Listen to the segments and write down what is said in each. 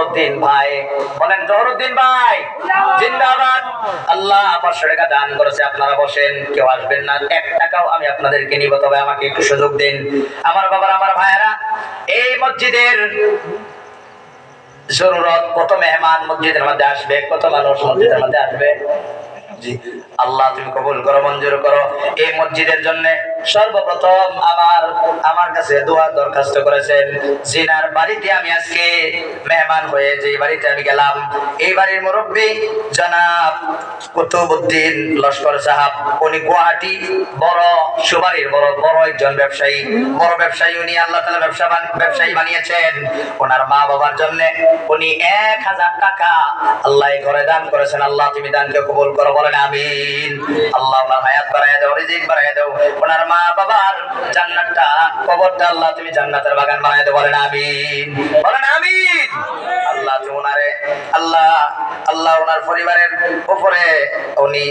জহরুদ্দিন ভাই। বলেন, জহরুদ্দিন ভাই, জিন্দাবাদ। আল্লাহ পাঁচশো টাকা দান করেছে, আপনারা বসেন, কেউ আসবেন না। এক টাকাও আমি আপনাদেরকে নিব, তবে আমাকে একটু সুযোগ দিন। আমার বাবার, আমার ভাইয়েরা, এই মসজিদের জরুরত কত মেহমান মসজিদের মধ্যে আসবে, কত মানুষ মসজিদের মধ্যে আসবে? জি, আল্লাহ তুমি কবুল করো, মঞ্জুর করো। এই মসজিদের জন্য সর্বপ্রথম আমার আমার কাছে দরখাস্ত করেছেন, জিনার বাড়িতে আমি আজকে মেহমান হয়ে যে বাড়িতে আমি গেলাম, এই বাড়ির মুরব্বী জনাব কুতুবুদ্দিন লস্কর সাহাব, উনি গুয়াহাটি, বড় সুবাড়ির বড় বড় একজন ব্যবসায়ী, বড় ব্যবসায়ী উনি আল্লাহ তালা ব্যবসা ব্যবসায়ী বানিয়েছেন, ওনার মা বাবার জন্য উনি এক হাজার টাকা আল্লাহ ঘরে দান করেছেন, আল্লাহ তুমি দানকে কবুল করো, বলেন আমিন, আল্লাহ ওনার হায়াত বাড়াই দাও, রিজিক বাড়াই দাও, ওনার মা বাবার জান্নাতটা, কবরটা আল্লাহ তুমি জান্নাতের বাগান বানাই দাও বলেন, আমিন। বলেন, আমিন। আল্লাহ তুমি ওনারে আল্লাহ আল্লাহ ওনার পরিবারের উপরে উনি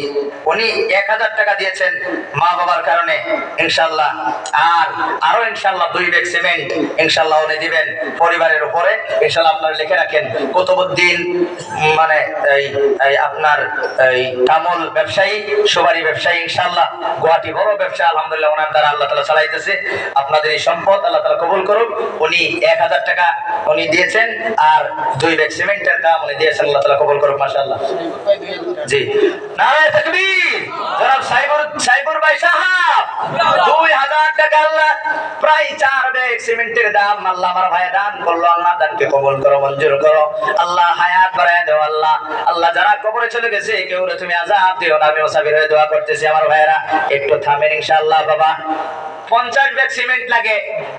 উনি এক হাজার টাকা দিয়েছেন মা বাবার কারণে ইনশাল্লাহ আর আরও ইনশাল্লাহ দুই ব্যাগ সিমেন্ট ইনশাল্লাহ উনি দিবেন পরিবারের উপরে ইনশাল্লাহ আপনারা লিখে রাখেন, কুতুবুদ্দিন মানে এই এই আপনার এই তামল ব্যবসায়ী সুবারি ব্যবসায়ী ইনশাল্লাহ গুয়াহাটি বড় ব্যবসা, আলহামদুলিল্লাহ ওনার দ্বারা আল্লাহ তালা চালাইতেছে। আপনাদের এই সম্পদ আল্লাহ তালা কবুল করুক। উনি এক হাজার টাকা উনি দিয়েছেন আর দুই ব্যাগ সিমেন্টের দাম উনি দিয়েছেন, আল্লাহ তালা কবুল করুক, মাশাআল্লাহ। জি। না সাইবুর সাইবুর ভাই সাহাব দুই হাজার টাকা আল্লাহ প্রায় চার ব্যাগ সিমেন্টের দাম। আল্লাহ আমার ভাই দান করল, আল্লাহ দানকে কবল করো, মঞ্জুর করো। আল্লাহ হায়াত বাড়ায় দেও, আল্লাহ। আল্লাহ যারা কবরে চলে গেছে, কেউ তুমি আজাব দিও না। আমি ওসাবির হয়ে দোয়া করতেছি আমার ভাইয়েরা। একটু থামেন ইনশাআল্লাহ, বাবা। পঞ্চাশ ব্যাগ সিমেন্ট লাগে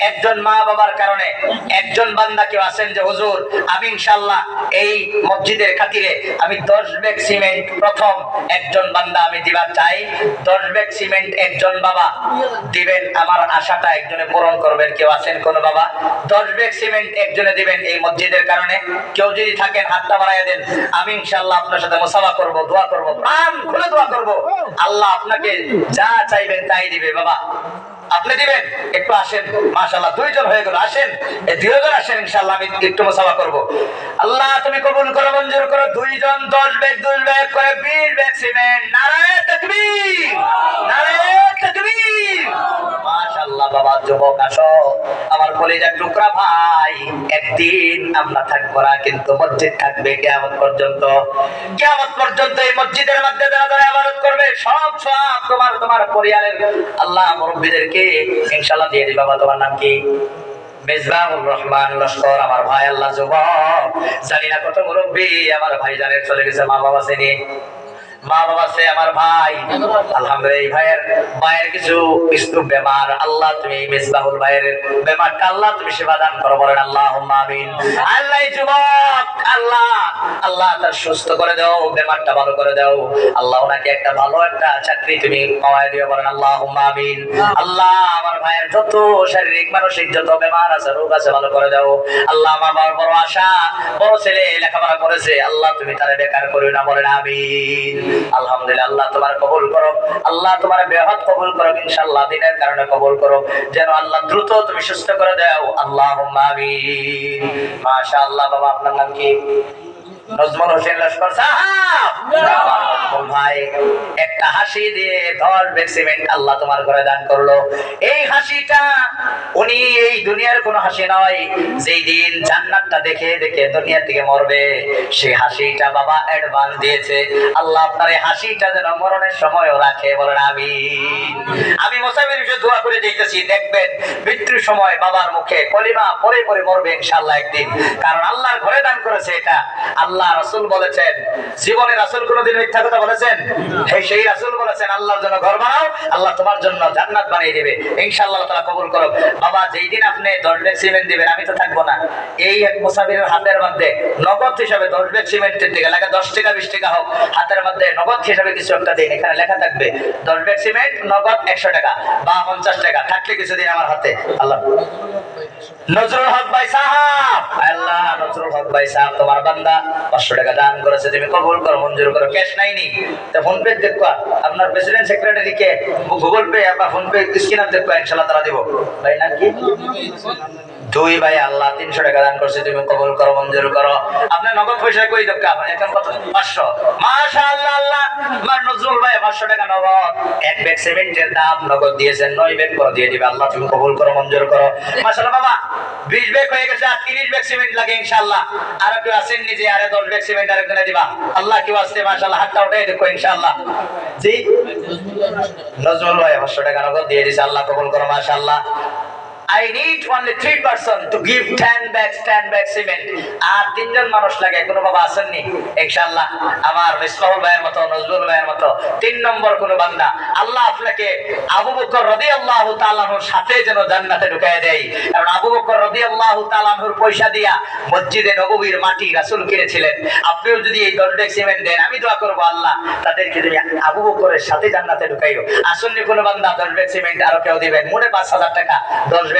একজন মা বাবার কারণে। একজন বান্দা কেউ আছেন যে, হুজুর, আমি ইনশাল্লাহ এই মসজিদের খাতিরে আমি দশ ব্যাগ সিমেন্ট প্রথম একজন বান্দা আমি দিবার চাই। দশ ব্যাগ সিমেন্ট একজন বাবা দিবেন আমার আশাটা একজনে পূরণ করবেন। কেউ আছেন কোন বাবা? দশ ব্যাগ সিমেন্ট একজনে দিবেন এই মসজিদের কারণে। কেউ যদি থাকেন, হাতটা বাড়াইয়া দেন। আমি ইনশাল্লাহ আপনার সাথে মোসাফা করব, দোয়া করব, প্রাণ খুলে দোয়া করব। আল্লাহ আপনাকে যা চাইবেন তাই দিবে, বাবা। আপনি দিবেন? একটু আসেন। মাশাআল্লাহ, দুইজন হয়ে গেল। আসেন। এই দুইজন আসেন, ইনশাআল্লাহ আমি একটু মোসাফা করব। আল্লাহ, তুমি কবুল করো, মঞ্জুর করো। দুইজন দশ ব্যাগ, দুই ব্যাগ করে বিশ ব্যাগ সিমেন্ট। নারায়ণ একদিন আমরা থাকব না, কিন্তু মসজিদ থাকবে পর্যন্ত। পর্যন্ত এই মসজিদের মধ্যে করবে, সব সব তোমার তোমার পরিবারের আল্লাহ মুরব্বীদেরকে ইনশাআল্লাহ দিয়ে দিবা বাবা তোমার নাম কি? মেজবাহুর রহমান লস্কর, আমার ভাই আল্লাহ যুবক। জানি না কত মুরব্বী, আমার ভাই জানের চলে গেছে মা বাবা শ্রেণি মা বাবা সে আমার ভাই। আলহামদুলিল্লাহ, এই ভাইয়ের ভাইয়ের কিছু কিছু বেমার। আল্লাহ তুমি মিসবাহুল ভাইয়ের বেমারটা আল্লাহ তুমি সেবা দান করো, বলেন আল্লাহ আমিন। আল্লাহ যুবক, আল্লাহ আল্লাহ তার সুস্থ করে দাও, বেমারটা ভালো করে দাও। আল্লাহ ওনাকে একটা ভালো একটা চাকরি তুমি পাওয়াই দিও, বলেন আল্লাহ আমিন। আল্লাহ, আমার ভাইয়ের যত শারীরিক, মানসিক যত বেমার আছে, রোগ আছে, ভালো করে দাও। আল্লাহ, আমার বাবার বড় আশা, বড় ছেলে লেখাপড়া করেছে, আল্লাহ তুমি তারে বেকার করিও না, বলেন আমিন। আলহামদুলিল্লাহ, আল্লাহ তোমার কবুল করো। আল্লাহ তোমার বেহত কবুল করো ইনশাল্লাহ দিনের কারণে কবুল করো। যেন আল্লাহ দ্রুত তুমি সুস্থ করে দাও। আল্লাহ মাশা মাশাআল্লাহ, বাবা, আপনার নাম কি? নজমুল হোসেন লস্কর ভাই, একটা হাসি দিয়ে দশ সিমেন্ট আল্লাহ তোমার ঘরে দান করল। এই হাসিটা উনি এই দুনিয়ার কোনো হাসি নয়। যেই দিন জান্নাতটা দেখে দেখে দুনিয়া থেকে মরবে, সেই হাসিটা বাবা অ্যাডভান্স দিয়েছে। আল্লাহ আপনার এই হাসিটা যেন মরণের সময়ও রাখে, বলেন আমি আমি দোয়া করে দিতেছি দেখবেন মৃত্যুর সময় বাবার মুখে কলিমা পরে পরে মরবে একদিন। কারণ আল্লাহর ঘরে দান করেছে এটা। আল্লাহ রাসূল বলেছেন। জীবনে রাসূল কোনোদিন মিথ্যা কথা বলেছেন? সেই রাসূল বলেছেন, আল্লাহর জন্য ঘর বানাও, আল্লাহ তোমার জন্য জান্নাত বানিয়ে দিবে। ইনশাআল্লাহ তাআলা কবুল করো। বাবা যেই দিন আপনি দশ ব্যাগ সিমেন্ট দিবেন, আমি তো থাকব না। এই এক মুসাফিরের হাতের মধ্যে নগদ হিসাবে দশ ব্যাগ সিমেন্টের দিকে লেখা দশ টাকা, বিশ টাকা হোক, হাতের মধ্যে নগদ হিসাবে কিছু একটা দিন, এখানে লেখা থাকবে দশ ব্যাগ সিমেন্ট, নগদ একশো টাকা, বা পঞ্চাশ টাকা, থাকলে কিছুদিন আমার হাতে, আল্লাহ। নজরুল হক ভাই সাহাব, আল্লাহ, নজরুল হক ভাই সাহাব, তোমার বান্দা। পাঁচশো টাকা দান করেছে, তুমি কবুল করো, মঞ্জুর করো ক্যাশ নাইনি। তা ফোন পে দেখো আপনার প্রেসিডেন্ট সেক্রেটারি কে গুগল পে বা ফোন পে স্ক্যানার দেখো ইনশাল্লাহ তারা দিব। ভাই না কি দুই ভাই আল্লাহ তিনশো টাকা দান করছে, তুমি কবুল করো, মঞ্জুর করো। আপনার নগদ পয়সা কই দরকার? এখন কত? পাঁচশো। মাশা আল্লাহ। আল্লাহ আমার নজরুল ভাই, পাঁচশো টাকা নগদ। এক ব্যাগ সিমেন্টের দাম নগদ দিয়েছেন, নয় ব্যাগ করে দিয়ে দিবে। আল্লাহ, তুমি কবুল করো, মঞ্জুর করো। মাশাআল্লাহ, বাবা, বিশ ব্যাগ হয়ে গেছে, আর তিরিশ ব্যাগ সিমেন্ট লাগে, ইনশাআল্লাহ। আর কেউ আসেন নিজে, আরে দশ ব্যাগ সিমেন্ট আরেকজনে দিবা। আল্লাহ কেউ আসছে, মাশাআল্লাহ, হাতটা উঠে দেখো, ইনশাআল্লাহ। জি? নজরুল ভাই, পাঁচশো টাকা নগদ দিয়ে দিছে, আল্লাহ কবুল করো, মাশাআল্লাহ। I need only three person to give ten bags, ten bags cement. আর তিনজন মানুষ লাগে কোনো বাবা আসেননি ইনশাআল্লাহ আমার মিসবাহুল ভাইয়ের মতো নজরুল ভাইয়ের মতো তিন নম্বর কোনো বান্দা। আল্লাহ আপনাকে আবু বকর রাদিয়াল্লাহু তাআলার সাথে যেন জান্নাতে ঢুকায় দেয়। কারণ আবু বকর রাদিয়াল্লাহু তাআলার পয়সা দিয়া মসজিদে নববীর মাটি রাসূল কিনেছিলেন। আপনিও যদি এই দশ ব্যাগ সিমেন্ট দেন আমি দোয়া করব আল্লাহ তাদেরকে তুমি আবু বকরের সাথে জান্নাতে ঢুকাইও। আসন্নি কোনো বান্দা দশ ব্যাগ সিমেন্ট আরও কেউ দিবেন? মোটে পাঁচ হাজার টাকা দশ ব্যাগ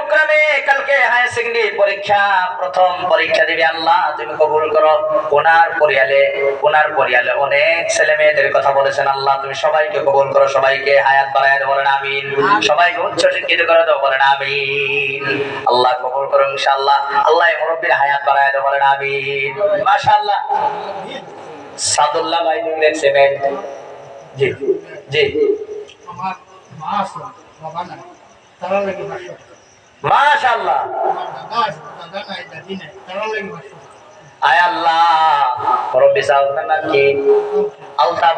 কালকে হায়ার সেকেন্ডারি পরীক্ষা প্রথম পরীক্ষা দিবে আল্লাহ তুমি কবুল করো। ওনার পরিয়ালে ওনার পরিয়ালে অনেক ছেলে মেয়েদের কথা বলেছেন আল্লাহ তুমি সবাইকে কবুল করো সবাইকে হায়াত বাড়ায় বলেন আমিন। সবাইকে উচ্চ শিক্ষিত করে দাও বলেন আমিন। আল্লাহ কবুল করো ইনশাআল্লাহ। আল্লাহ মুরব্বীর হায়াত বাড়ায় দাও বলেন আমিন। মাশাআল্লাহ। সাদুল্লাহ ভাই তুমি দেখছেন জি জি। আমার মা আছে বাবা নাই। তারা টাকা। মাশাআল্লাহ। আয় আল্লাহ। আপনার নাম কি আলতাফ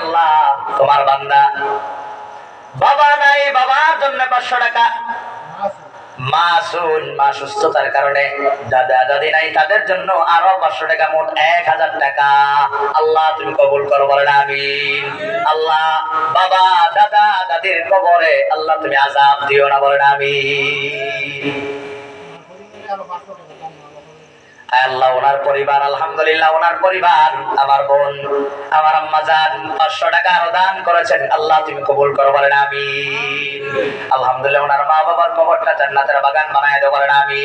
আল্লাহ, তোমার বান্দা। বাবা নাই, বাবার জন্য পাঁচশো টাকা। মা মা শুন মা সুস্থতার কারণে দাদা দাদি নাই, তাদের জন্য আরও পাঁচশো টাকা মোট এক হাজার টাকা। আল্লাহ, তুমি কবুল করো, বলেন আমি আল্লাহ, বাবা, দাদা, দাদির কবরে আল্লাহ তুমি আজাব দিও না, বলেন আমি আমার পরিবারে আরও পাঁচশো টাকা দাম না বাবা। আয় আল্লাহ, ওনার পরিবার, আলহামদুলিল্লাহ, ওনার পরিবার, আমার বোন, আমার আম্মা জান, পাঁচশো টাকা আরও দান করেছেন। আল্লাহ, তুমি কবুল করো, বলেন আমি আলহামদুলিল্লাহ, ওনার মা বাবার কবরটা জান্নাতের বাগান বানায় দেবো বলেন আমি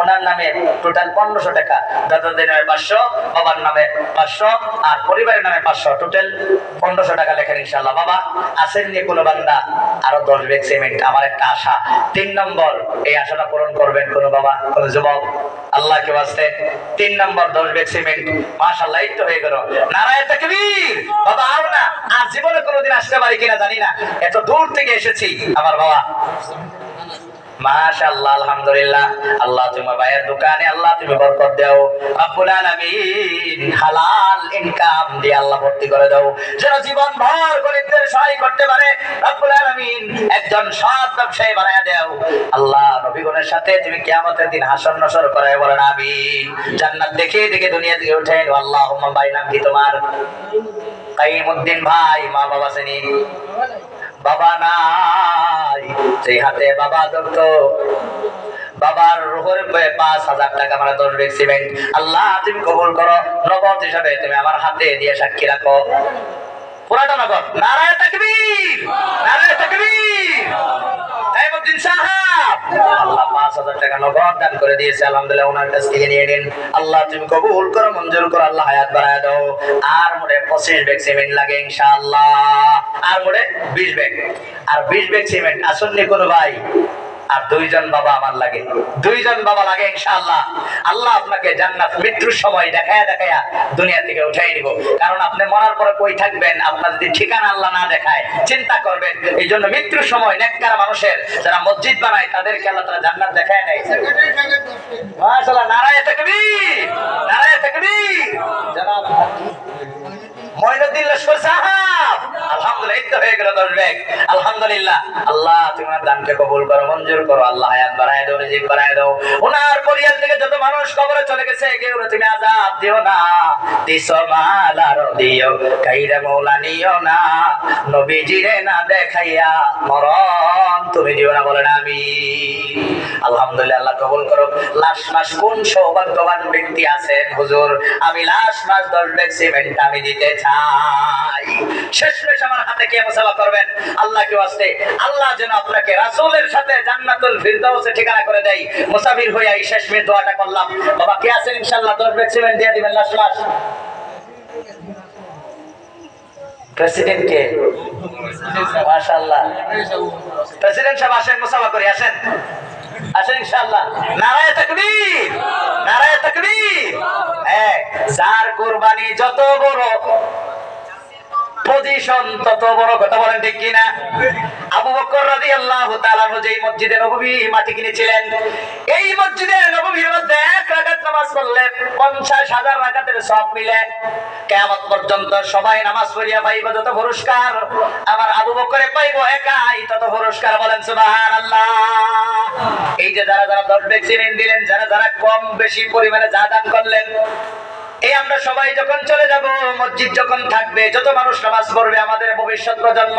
ওনার নামে টোটাল পনেরোশো টাকা, দাদাদের নামে পাঁচশো, বাবার নামে পাঁচশো, আর পরিবারের নামে পাঁচশো। টোটাল পনেরোশো টাকা লেখেন ইনশাল্লাহ বাবা, আসেননি কোনো বান্দা, আরও দশ বেগ সিমেন্ট, আমার একটা আশা। তিন নম্বর, এই আশাটা পূরণ করবেন কোনো বাবা, কোনো যুবক। আল্লাহ কে বাঁচতে তিন নম্বর দশ বেগ সিমেন্ট। মাশাল্লাহ লাইট হয়ে গেল। নারায়ণ তাকবীর। বাবা, আর না, আর জীবনে কোনোদিন আসতে পারি কিনা জানি না। এত দূর থেকে এসেছি। আমার বাবা মাশাআল্লাহ, আলহামদুলিল্লাহ। আল্লাহ তোমার ভাইয়ের দোকানে, আল্লাহ তুমি বরকত দাও। রব্বুল আলামিন হালাল ইনকাম দিয়ে আল্লাহ ভর্তি করে দাও। যেন জীবন ভর গরিবদের সহায় করতে পারে। রব্বুল আলামিন একজন সৎ ব্যবসায়ী বানায় দাও। আল্লাহ নবীগণের সাথে তুমি কিয়ামতের দিন হাসর নসর করে বলেন, আমিন। জান্নাত দেখে দেখে দুনিয়া থেকে উঠেন। আল্লাহুম্মা ভাই, নাম কি তোমার? কাইমুদ্দিন ভাই মা বাবা শ্রেণি বাবা নাই। সেই হাতে বাবা ধরত বাবার রুহের পাঁচ হাজার টাকা মানে দশ বেগ সিমেন্ট আল্লাহ, তুমি কবুল করো। নগদ হিসাবে তুমি আমার হাতে দিয়ে সাক্ষী রাখো। পুরাটা নগদ। নারায় তাকবীর। নারায় তাকবীর। তাইমুদ্দিন সাহাব। আল্লাহ পাঁচ হাজার টাকা নগদ করে দিয়েছে, আলহামদুলিল্লাহ ওনার আল্লাহ কবুল করো, মঞ্জুর করো, আল্লাহ আর মোটে পঁচিশ ব্যাগ সিমেন্ট লাগে ইনশাআল্লাহ। আর মোটে বিশ ব্যাগ। আর বিশ ব্যাগ সিমেন্ট আসলে কোনো ভাই। আর দুইজন বাবা আমার লাগে। দুইজন বাবা লাগে ইনশাআল্লাহ। আল্লাহ আপনাকে জান্নাত মৃত্যুর সময় দেখায়া দেখায়া দুনিয়া থেকে উঠাই নিব কারণ আপনি মরার পরে কই থাকবেন? আপনার যদি ঠিকানা আল্লাহ না দেখায়, চিন্তা করবেন। এই জন্য মৃত্যুর সময় নেককার মানুষের যারা মসজিদ বানায়, তাদেরকে আল্লাহ তারা জান্নাত দেখায় নেয়। মাশাআল্লাহ, নারায়ে তাকবীর! নারায়ে তাকবীর! জনাব মঈনুদ্দিন লস্কর সাহাব! এই হয়ে গেল দশ ব্যাগ। আলহামদুলিল্লাহ। আল্লাহ, তুমি ওনার দানকে কবুল করো, মঞ্জুর করো। আল্লাহ, হায়াত বাড়ায় দাও রিজিক বাড়ায় দাও। ওনার পরিয়াল থেকে যত মানুষ কবরে চলে গেছে, কেউ তুমি আজাব দিও না। দিছো মাল আর দিও, কাইরে মৌলা নিও না। নবীজিরে না দেখাইয়া মরণ তুমি দিও না বলেন আমি আলহামদুলিল্লাহ, আল্লাহ কবুল করো লাশ মাস কোন সৌভাগ্যবান ব্যক্তি আছেন, হুজুর? আমি লাশ মাস দশ ব্যাগ সিমেন্ট আমি দিতে চাই। শেষ মেশ আমার হাতে কেমন মুসাফা করবেন, আল্লাহকে ওয়াস্তে। আল্লাহ যেন আপনাকে রাসূলের সাথে জান্নাতুল ফিরদাউসে ঠিকানা করে দেয়। মুসাফির এই শেষ মিনিট দোয়াটা করলাম। বাবা, কে আছেন? ইনশাআল্লাহ 10 ব্যাগ সিমেন্ট দিয়ে দিবেন লাস্ট মাস প্রেসিডেন্ট কে? মাশাআল্লাহ। প্রেসিডেন্ট সাহেব আসেন, মুসাফা করে, আসেন। আসেন, ইনশাআল্লাহ। নারায়ে তাকবীর! নারায়ে তাকবীর! যার কুরবানি যত বড় পজিশন তত বড় কথা বলেন ঠিক কিনা? আবু বকর রাদিয়াল্লাহু তাআলা যেই মসজিদে নববী মাটি কিনেছিলেন, এই মসজিদে নববীর মধ্যে এক রাকাত নামাজ পড়লে 50 হাজার রাকাতের সব মিলে। কিয়ামত পর্যন্ত সবাই নামাজ পড়িয়া পাইব যত পুরস্কার, আমার আবু বকরে পাইব একাই তত পুরস্কার, বলেন সুবহানাল্লাহ। এই যে যারা যারা দশ ব্যাগ দিলেন, যারা যারা কম বেশি পরিমাণে যা দান করলেন এই আমরা সবাই যখন চলে যাব, মসজিদ যখন থাকবে, যত মানুষ নামাজ পড়বে, আমাদের ভবিষ্যৎ প্রজন্ম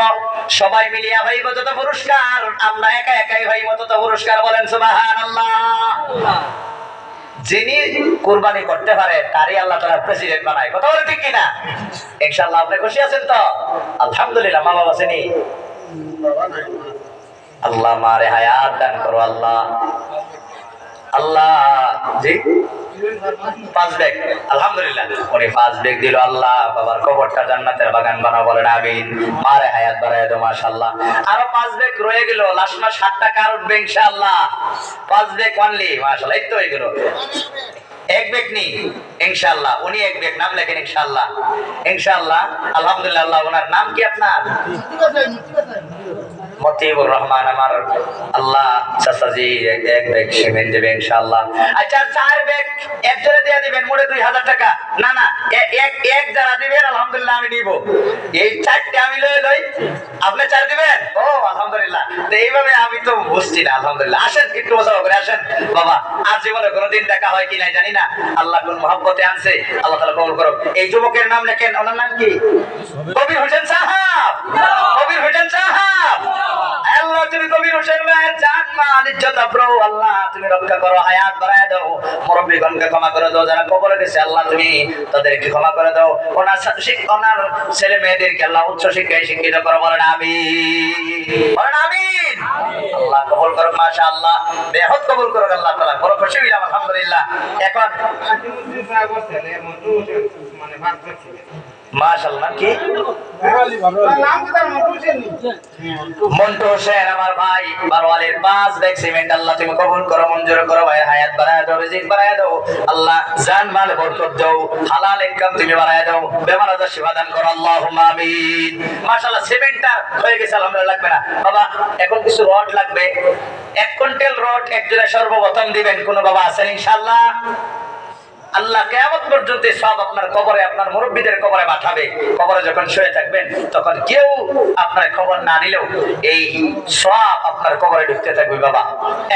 সবাই মিলিয়া ভাইব যত পুরস্কার। আমরা একা একাই ভাই মতো তো পুরস্কার, বলেন সুবহানাল্লাহ। যিনি কুরবানি করতে পারে, তারই আল্লাহ তারা প্রেসিডেন্ট বানায়। কথা বলে ঠিক কিনা? ইনশাআল্লাহ, আপনি খুশি আছেন তো? আলহামদুলিল্লাহ, মা বাবা আছেনি আল্লাহ মারে হায়াত দান করো, আল্লাহ। আল্লাহ, জি? পাঁচ ব্যাগ। আলহামদুলিল্লাহ। উনি পাঁচ ব্যাগ দিল আল্লাহ, বাবার কবরটা জান্নাতের বাগান বানা বলেন আমিন। মারে হায়াত বাড়ায় দো মাশাআল্লাহ। আরও পাঁচ ব্যাগ রয়ে গেল লাস্ট মাস সাতটা টাকা আর উঠবে ইনশাআল্লাহ। পাঁচ ব্যাগ অনলি মাশাআল্লাহ, এই তো হয়ে গেল। এক ব্যাগ নি ইনশাআল্লাহ। উনি এক ব্যাগ নাম লেখেন ইনশাআল্লাহ। ইনশাআল্লাহ, আলহামদুলিল্লাহ ওনার নাম কি আপনার? আচ্ছা আমি তো এইভাবে আমি তো বুঝছি না, আলহামদুলিল্লাহ। আসেন, একটু আসেন। বাবা, আর জীবনে কোনোদিন দেখা হয় কি নাই জানি না। আল্লাহ কোন মহব্বতে আনছে? আল্লাহ তালা কবুল করো এই যুবকের নাম লেখেন, ওনার নাম কি? কবির হোসেন সাহাব। কবির হোসেন সাহাব। আল্লাহ ক্ষমা করে দাও ছেলে মেয়েদেরকে শিক্ষিত আমিন। আল্লাহ কবুল করো মাশাআল্লাহ। বেহদ কবুল করো আল্লাহ তালা বড় খুশি হইলাম আলহামদুলিল্লাহ। এখন এখন কিছু রড লাগবে। এক কুইন্টাল রড সর্বপ্রথম দিবেন কোন বাবা আছেন ইনশাআল্লাহ? আল্লাহ কেয়ামত পর্যন্ত সব আপনার কবরে, আপনার মুরব্বীদের কবরে পাঠাবে। কবরে যখন শুয়ে থাকবেন, তখন কেউ আপনার খবর না নিলেও এই সব আপনার কবরে ঢুকতে থাকবে, বাবা।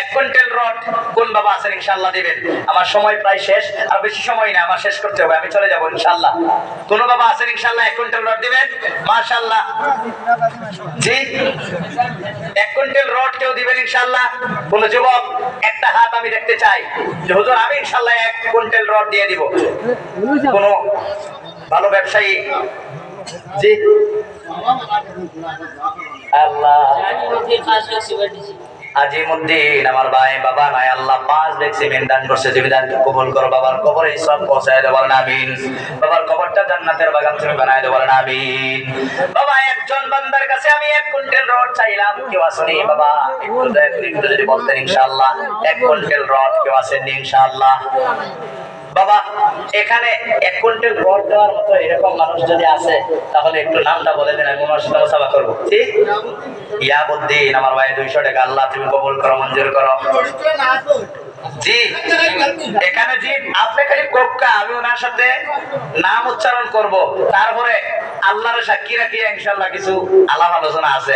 এক কুইন্টাল রড কোন বাবা আছেন ইনশাল্লাহ দিবেন। আমার সময় প্রায় শেষ, আর বেশি সময় না, আমার শেষ করতে হবে, আমি চলে যাব ইনশাল্লাহ কোন বাবা আছেন ইনশাল্লাহ এক কুইন্টাল রড দিবেন? মাশাল্লাহ জি? এক কুইন্টাল রড কেউ দিবেন ইনশাল্লাহ কোন যুবক, একটা হাত আমি দেখতে চাই। যে, হুজুর, আমি ইনশাল্লাহ এক কুইন্টাল রড দিয়ে দিব। কোন ভালো ব্যবসায়ী জি? আল্লাহ। আজিমুদ্দিন আমার ভাই বাবা নাই আল্লাহ পাঁচ দেখ সিমেন্ট দান করছে তুমি দান কবুল করো বাবার কবরে সব পৌঁছায় দেবো বলেন আমিন। বাবার কবরটা জান্নাতের বাগান তুমি বানায় দেবো বলেন আমিন। বাবা একজন বান্দার কাছে আমি এক কুইন্টাল রড চাইলাম কেউ আসেনি বাবা একটু যদি বলতেন ইনশাআল্লাহ। এক কুইন্টাল রড কেউ আসেননি ইনশাআল্লাহ। বাবা, এখানে এক কুইন্টাল ঘর দেওয়ার মতো এরকম মানুষ যদি আছে, তাহলে একটু নামটা বলে দেন, আমি ওনার সাথে মুসাফা করব। ঠিক ইয়াবুদ্দিন, আমার ভাই, দুইশো টাকা, আল্লাহ তুমি কবুল করো, মঞ্জুর করো। এখানে জি, আপনি খালি আমি ওনার সাথে নাম উচ্চারণ করব। তারপরে আল্লাহর সাক্ষী ইনশাল্লাহ কিছু আলাপ আলোচনা আছে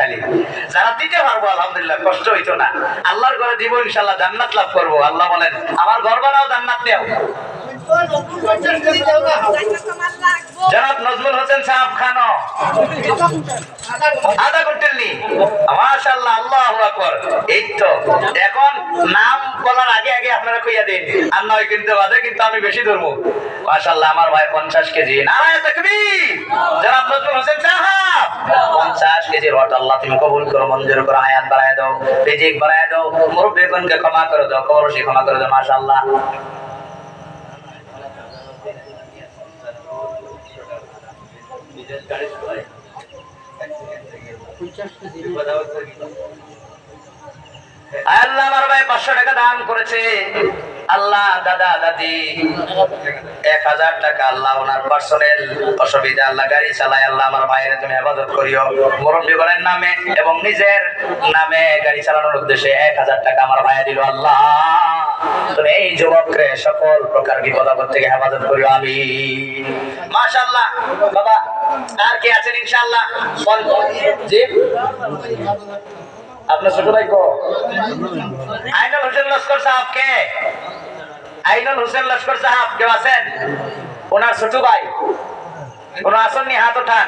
খালি। যারা দিতে পারব, আলহামদুলিল্লাহ, কষ্ট হইতো না। আল্লাহর ঘরে দিব ইনশাল্লাহ জান্নাত লাভ করব। আল্লাহ বলেন, আমার ঘর বানাও, জান্নাত নেও। জনাব নজরুল হোসেন সাহেব, খানো। আধা কুইন্টাল নি মাশাআল্লাহ, আল্লাহু আকবার। এই তো, এখন নাম বলার আগে আগে আপনারা কইয়া দিন। আর নয় কিন্তু বাদে কিন্তু আমি বেশি ধরবো। মাশাআল্লাহ আমার ভাই 50 কেজি। নারায়ে তাকবীর! জনাব নজরুল হোসেন সাহেব! 50 কেজি রট আল্লাহ তুমি কবুল করো, মঞ্জুর করো, আয়াত বাড়ায় দাও, রিজিক বাড়ায় দাও, মুরব্বিগণকে ক্ষমা করে দাও কবরশি ক্ষমা করে দাও মাশাআল্লাহ আল্লাহ আমার ভাই পাঁচশো টাকা দান করেছে। আল্লাহ দাদা, দাদি, এক হাজার টাকা আল্লাহ ওনার পার্সোনাল অসুবিধা, আল্লাহ গাড়ি চালায়, আল্লাহ আমার ভাইয়ের তুমি হেফাজত করিও। মুরব্বীগণের নামে এবং নিজের নামে গাড়ি চালানোর উদ্দেশ্যে এক হাজার টাকা আমার ভাইয়া দিল, আল্লাহ। তুমি এই যুবককে সকল প্রকার বিপদ আপদ থেকে হেফাজত করিও আমি মাশাআল্লাহ, বাবা, আর কে আছেন ইনশাআল্লাহ? আপনার ছোট ভাই আইনুল হোসেন লস্কর সাহেব কে? আইনুল হোসেন লস্কর সাহেব, কেউ আছেন? ওনার ছোট ভাই। কোন আসননি হাত ওঠান।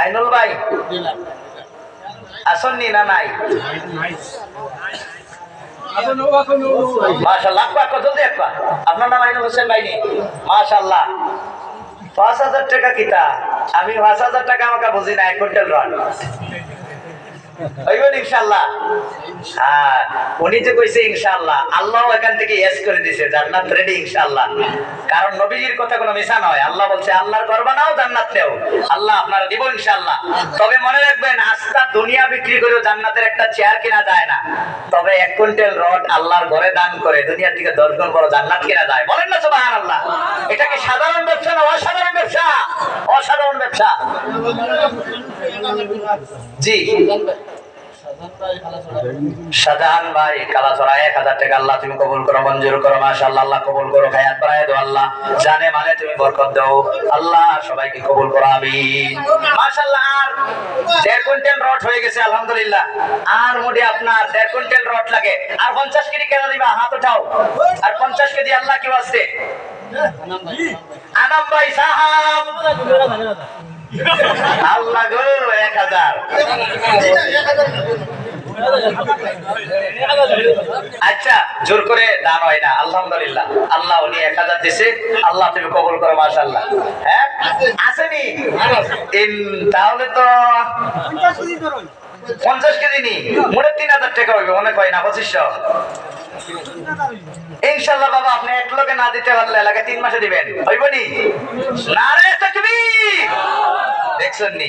আইনুল ভাই আসননি না নাই? মাশাল্লাহ কত আকবা আপনার নাম আইনুল হোসেন ভাই নি? মাশাল্লাহ পাঁচ হাজার টাকা কিতা? আমি পাঁচ হাজার টাকা আমাকে বুঝি না এক কুইন্টাল রড। হ্যাঁ আল্লাহ আল্লাহ আল্লাহ তবে মনে রাখবেন, আস্তা দুনিয়া বিক্রি জান্নাতের একটা চেয়ার যায় না। তবে এক কুইন্টাল রড আল্লাহর ঘরে দান করে, দুনিয়ার থেকে দশ গুণ বড় জান্নাত কিনা যায়। বলেন না, সুবহানাল্লাহ। এটা কি সাধারণ ব্যবসা না অসাধারণ ব্যবসা? অসাধারণ ব্যবসা। জি। শাহজাহান ভাই কালাচড়া এক হাজার টাকা। আল্লাহ, তুমি কবুল করো, মঞ্জুর করো, মাশাআল্লাহ, আল্লাহ কবুল করো, খায়াত বাড়ায় দাও, আল্লাহ। জানে মানে তুমি বরকত দাও। আল্লাহ, সবাইকে কবুল করো, আমিন। মাশাআল্লাহ, আর দেড় কুইন্টাল রড হয়ে গেছে, আলহামদুলিল্লাহ। আর মোটে আপনার দেড় কুইন্টাল রড লাগে। আর পঞ্চাশ কেজি কেন দিবা, হাত উঠাও। আর পঞ্চাশ কেজি আল্লাহ কি আছে? আনাম ভাই, সাহাব। আল্লাহ গো এক হাজার। আচ্ছা জোর করে দান হয় না আলহামদুলিল্লাহ। আল্লাহ উনি এক হাজার দিছে আল্লাহ তুমি কবল করো মাশাল্লাহ হ্যাঁ? আসেনি? তাহলে তো পঞ্চাশ কেজি নি? মোটে তিন হাজার টাকা হইবে, মনে কয় না, পঁচিশশো। ইনশাল্লাহ বাবা, আপনি এক লোকে না দিতে পারলে এলাকা তিন মাসে দিবেন। হইব নি? না রে তাকবীর দেখছেন নি?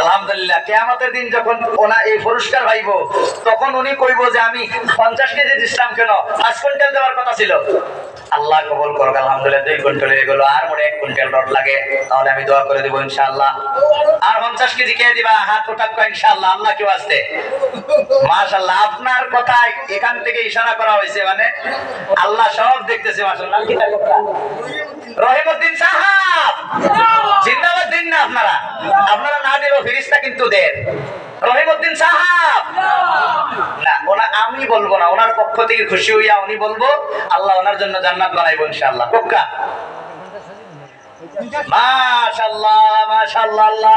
আলহামদুলিল্লাহ, কেয়ামতের দিন যখন পাঁচ কুইন্টাল দেওয়ার কথা ছিল। আল্লাহ কবুল দুই কুইন্টাল হয়ে আর মনে এক কুইন্টাল রড লাগে, তাহলে আমি করে আর পঞ্চাশ কেজি কে দিবা? হাত ইনশাআল্লাহ আল্লাহ কেউ মানে আমি বলব না, ওনার পক্ষ থেকে খুশি হইয়া উনি বলব, আল্লাহ ওনার জন্য জান্নাত বানাইবো ইনশাআল্লাহ। পক্কা? আল্লাহ।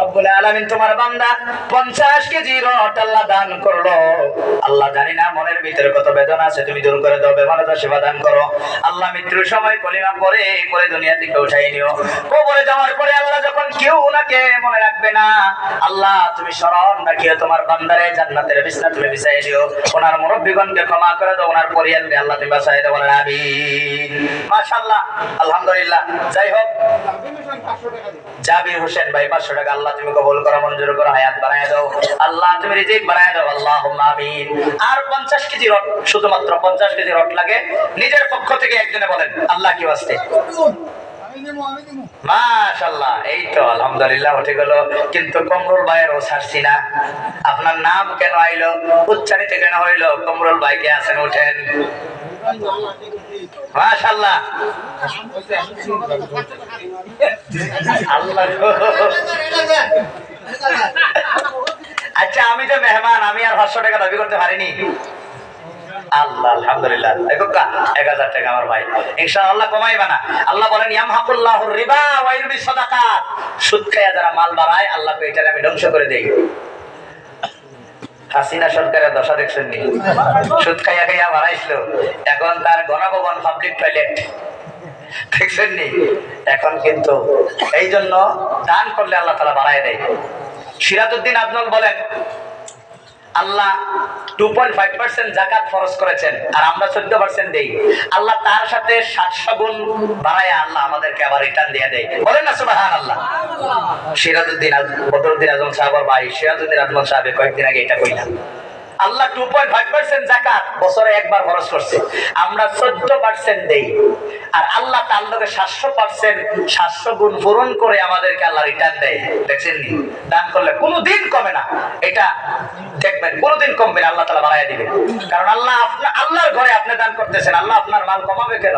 রব্বুল আলামিন তোমার বান্দা 50 কেজি রট আল্লাহ দান করল। আল্লাহ জানি না মনের ভিতরে কত বেদনা আছে, তুমি মৃত্যুর সময় কলিমা পরে দুনিয়া থেকে উঠাই নিও। কবরে যাওয়ার পরে আল্লাহ যখন কেউ ওনাকে মনে রাখবে না, আল্লাহ তুমি স্মরণ রাখিও তোমার বান্দারে, জান্নাতের বিছনা তুমি বিছাই দিও ওনার মুরব্বিগণকে ক্ষমা করে দাও, ওনার পরিয়ালকে আল্লাহ তুমি বাঁচাই দাও আলহামদুলিল্লাহ। যাই হোক জাবির হোসেন ভাই, পাঁচশো টাকা। আল্লাহ তুমি কবল করো, মঞ্জুর করো, হায়াত বানায় দাও। আল্লাহ তুমি রিজিক বানায় দাও আল্লাহ আমিন। আর পঞ্চাশ কেজি রট, শুধুমাত্র পঞ্চাশ কেজি রট লাগে, নিজের পক্ষ থেকে একজনে বলেন, আল্লাহ কি আসতে মাশাল্লাহ এই তো আলহামদুলিল্লাহ, উঠে গেল। কিন্তু কমরুল ভাইয়ের ও ছাড়ছি না। আপনার নাম কেন আইলো? উচ্চারিত কেন হইল? কমরুল আছেন? উঠেন। আচ্ছা আমি তো মেহমান, আমি আর পাঁচশো টাকা দাবি করতে পারিনি। সুদ খাইয়া বাড়াইছিল। এখন তার গণভবন পাবলিক টয়লেট দেখছেন নি এখন কিন্তু এই জন্য দান করলে আল্লাহ তালা বাড়ায় দেয়। সিরাজউদ্দিন আজমল বলেন আল্লাহ টু পয়েন্ট ফাইভ পার্সেন্ট জাকাত ফরজ করেছেন, আর আমরা চোদ্দ পার্সেন্ট দেই। আল্লাহ তার সাথে সাতশো গুণ বাড়ায় আল্লাহ আমাদেরকে আবার রিটার্ন দিয়ে দেয়। বলেন না সুবাহান আল্লাহ সিরাজুদ্দিন বদরুদ্দিন আজম সাহাবার ভাই সিরাজুদ্দিন আজমল সাহেব কয়েকদিন আগে এটা কইলাম। আল্লাহ টু পয়েন্ট ফাইভ পার্সেন্ট জাকাত বছরে একবার খরচ করছে। আমরা চোদ্দ পার্সেন্ট দেই। আর আল্লাহ তার সাতশো পার্সেন্ট সাতশো গুণ পূরণ করে আমাদেরকে আল্লাহ রিটার্ন দেয়। দেখছেন নি? দান করলে কোনো দিন কমে না। এটা দেখবেন, কোনোদিন কমবে না, আল্লাহ তালা বাড়াই দিবে কারণ আল্লাহ আপনার আল্লাহর ঘরে আপনি দান করতেছেন, আল্লাহ আপনার মাল কমাবে কেন?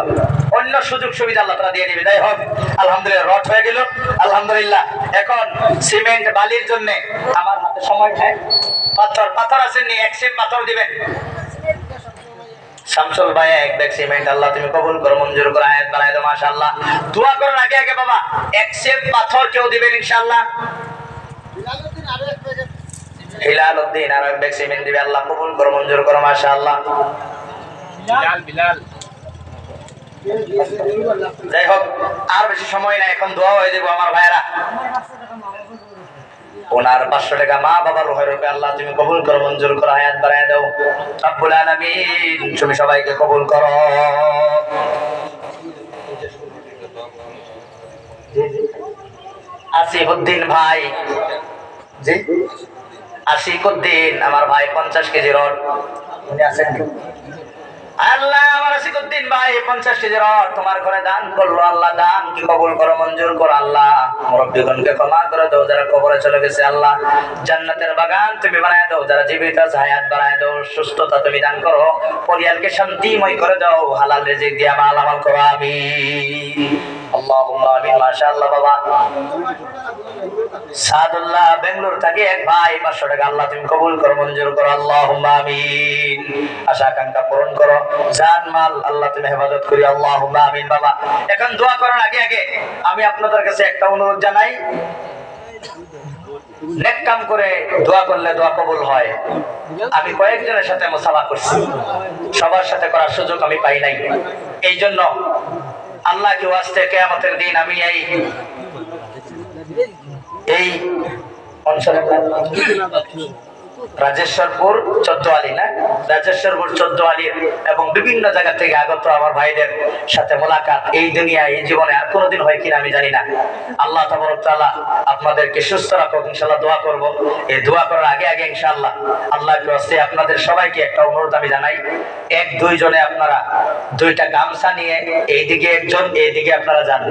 অন্য সুযোগ সুবিধা আল্লাহ তালা দিয়ে দিবে। তাই হোক, আলহামদুলিল্লাহ রট হয়ে গেল। আলহামদুলিল্লাহ। এখন সিমেন্ট বালির জন্য আমার হাতে সময় খায় পাথর পাথর আছে নি এক সেম পাথর দিবেন। শামসুল ভাই এক ব্যাগ সিমেন্ট আল্লাহ তুমি কবুল করো মঞ্জুর করো আয়াত বানাই দাও মাশাআল্লাহ। দোয়া করার আগে আগে বাবা এক সেম পাথর কেউ দিবেন ইনশাআল্লাহ? হিলাল উদ্দিন আর এক ব্যাগ সিমেন্ট দিবে আল্লাহ কবুল করো মঞ্জুর করো মাশাআল্লাহ। বিলাল বিলাল। যাই হোক আর বেশি সময় নাই এখন দোয়া হয়ে যাব আমার ভাইয়েরা। ওনার পাঁচশো টাকা মা বাবার রোহের রূপে আল্লাহ তুমি কবুল করো মঞ্জুর করো হায়াত বাড়ায় দাও। রব্বুল আলামিন তুমি সবাইকে কবুল করো। আসিফউদ্দিন ভাই। জি। আশিকুদ্দিন আমার ভাই পঞ্চাশ কেজি রড। উনি আছেন? আল্লাহ আমার সিকুদ্দিন ভাই, পঞ্চাশ কেজি রড তোমার ঘরে দান করল, আল্লাহ দান কি কবুল করো, মঞ্জুর করো, আল্লাহ। মুরব্বীগণকে ক্ষমা করে দাও, যারা কবরে চলে গেছে, আল্লাহ। জান্নাতের বাগান তুমি বানায় দাও, যারা জীবিত আছে, হায়াত বানায় দাও, সুস্থতা তুমি দান করো, পরিয়ালকে শান্তিময় করে দাও, হালাল রেজিক দিয়ে আলামাল করো আমি আমি আপনাদের কাছে একটা অনুরোধ জানাই। কাম করে দোয়া করলে দোয়া কবুল হয়। আমি কয়েকজনের সাথে মোসাফা করছি। সবার সাথে করার সুযোগ আমি পাই নাই। এই জন্য আল্লাহকে ওয়াস্তে কেয়ামতের দিন আমি এই এই? রাজেশ্বরপুর চোদ্দ না? রাজেশ্বরপুর চোদ্দ এবং বিভিন্ন জায়গা থেকে আগত আমার ভাইদের সাথে মোলাকাত। এই দুনিয়া, এই জীবনে আর কোনোদিন হয় কিনা আমি জানি না। আল্লাহ তাবরক তাআলা আপনাদেরকে সুস্থ রাখুক, ইনশাআল্লাহ দোয়া করব। এই দোয়া করার আগে আগে ইনশাআল্লাহ আল্লাহ আপনাদের সবাইকে একটা অনুরোধ আমি জানাই। এক, দুই জনে আপনারা দুইটা গামছা নিয়ে এইদিকে একজন, এইদিকে আপনারা যান।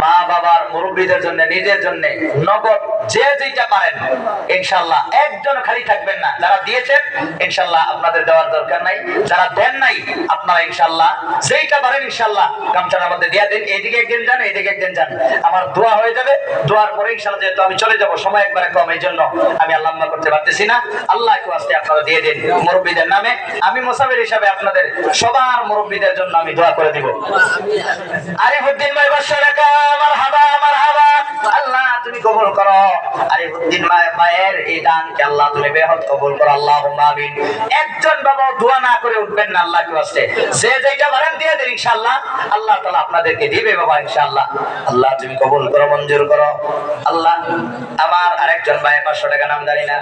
মা বাবার মুরব্বীদের জন্য, নিজের জন্য নগদ যে যেটা পারেন ইনশাল্লাহ একজন খালি থাকবেন না। যারা দিয়েছেন ইনশাল্লাহ আপনাদের দেওয়ার দরকার নাই। যারা দেন নাই, আপনারা ইনশাল্লাহ যেইটা পারেন ইনশাল্লাহ গামছার মধ্যে দিয়ে দেন। এইদিকে একদিন যান, এইদিকে একদিন যান। আমার দোয়া হয়ে যাবে। দোয়ার পরে ইনশাল্লাহ যেহেতু আমি চলে যাব, সময় একবারে কম এই জন্য আমি আল্লাহ করতে পারতেছি না। আল্লাহ একটু আসতে আপনারা দিয়ে দিন মুরব্বীদের নামে। আমি মোসাফির হিসাবে আপনাদের সবার মুরব্বীদের জন্য আমি দোয়া করে দিব। আরিফুদ্দিন ভাই বর্ষ রেখা আমার হাবা আমার হাবা আল্লাহ তুমি কবুল করো। আরিফুদ্দিন ভাইয়ের এই দানকে আল্লাহ তুমি বেহদ কবুল করো। আল্লাহ আমিন। একজন বাবা দোয়া না করে উঠবেন না আল্লাহ কি আসতে যে যেটা পারেন দিয়ে দেন ইনশাআল্লাহ, আল্লাহ তাআলা আপনাদেরকে দিবে বাবা ইনশাআল্লাহ। আল্লাহ তুমি কবুল করো, মঞ্জুর করো। আল্লাহ, আমার আরেকজন ভাই পাঁচশো টাকা নাম জানি না।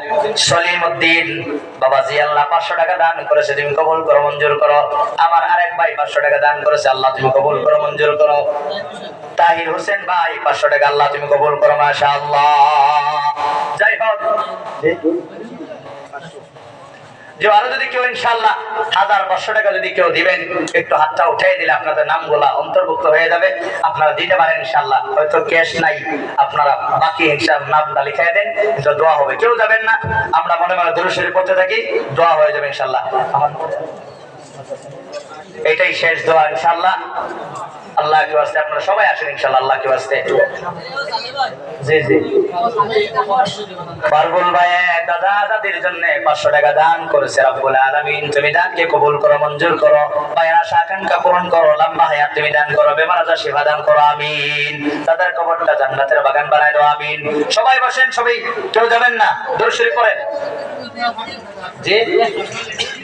সলিম উদ্দিন বাবাজি, আল্লাহ পাঁচশো টাকা দান করেছে, তুমি কবুল করো, মঞ্জুর করো। আমার আরেক ভাই পাঁচশো টাকা দান করেছে, আল্লাহ তুমি কবুল করো, মঞ্জুর করো। তাহির হোসেন ভাই পাঁচশো টাকা, আল্লাহ তুমি কবুল করো হয়ে হয়তো ক্যাশ নাই, আপনারা বাকি হিসাব নামটা দেন, কিন্তু দোয়া হবে। কেউ যাবেন না, আমরা মনে মনে দূরশরী পড়তে থাকি, দোয়া হয়ে যাবে ইনশাল্লাহ এটাই শেষ দোয়া ইনশাল্লাহ আল্লাহ কি বাস্তে? আপনারা সবাই আসেন ইনশাল্লাহ কি বাস্তে? জি জি। দাদা, দাদির জন্য পাঁচশো টাকা দান করেছে রব্বুল আলামিন। তুমি দানকে কবুল করো, মঞ্জুর করো ভাইয়ের পূরণ করো, লম্বা হায়াত তুমি দান করো, বেমার আজার সেবা দান করো, আমিন। তাদের কবরটা জান্নাতের বাগান বানায় আমিন। সবাই বসেন, সবাই কেউ যাবেন না? দূর পড়েন জি?